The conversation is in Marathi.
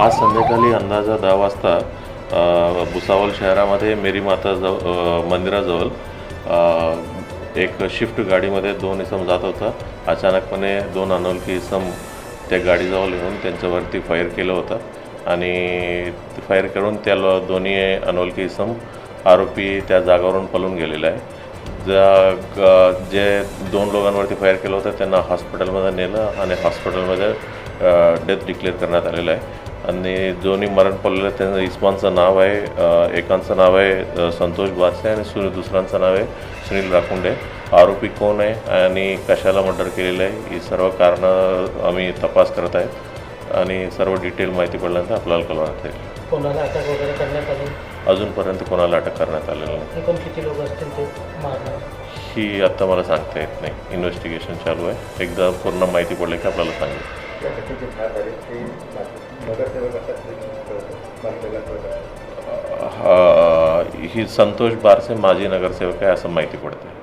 आज संध्याकाळी अंदाजा दहा वाजता भुसावळ शहरामध्ये मेरी माता जव मंदिराजवळ एक शिफ्ट गाडीमध्ये दोन इसम जात होता. अचानकपणे दोन अनोळखी इसम त्या गाडीजवळ येऊन त्यांच्यावरती फायर केलं होतं. आणि फायर करून त्या दोन्ही अनोळखी इसम आरोपी त्या जागावरून पळून गेलेला आहे ज्या ग- जे दोन लोकांवरती फायर केलं होतं त्यांना हॉस्पिटलमध्ये नेलं आणि हॉस्पिटलमध्ये डेथ डिक्लेअर करण्यात आलेलं आहे. आणि दोन्ही मरण पावलेलं त्यांचं इस्मानचं नाव आहे एकांचं नाव आहे संतोष बारसे आणि सु दुसऱ्यांचं नाव आहे सुनील राखुंडे. आरोपी कोण आहे आणि कशाला मर्डर केलेलं आहे ही सर्व कारणं आम्ही तपास करत आहेत आणि सर्व डिटेल माहिती पडल्यानंतर आपल्याला कळवण्यात येईल. कोणाला अटक वगैरे करण्यात आली? अजूनपर्यंत कोणाला अटक करण्यात आलेलं नाही. एकूण किती लोक असतील ते मारणार? ही आत्ता मला सांगता येत नाही. इन्व्हेस्टिगेशन चालू आहे. एकदा पूर्ण माहिती पडली की आपल्याला सांगेल. या घटनेचे ठार झाले ते नगरसेवक असतात ते ही संतोष बारसे माजी नगरसेवक आहे असं माहिती पडते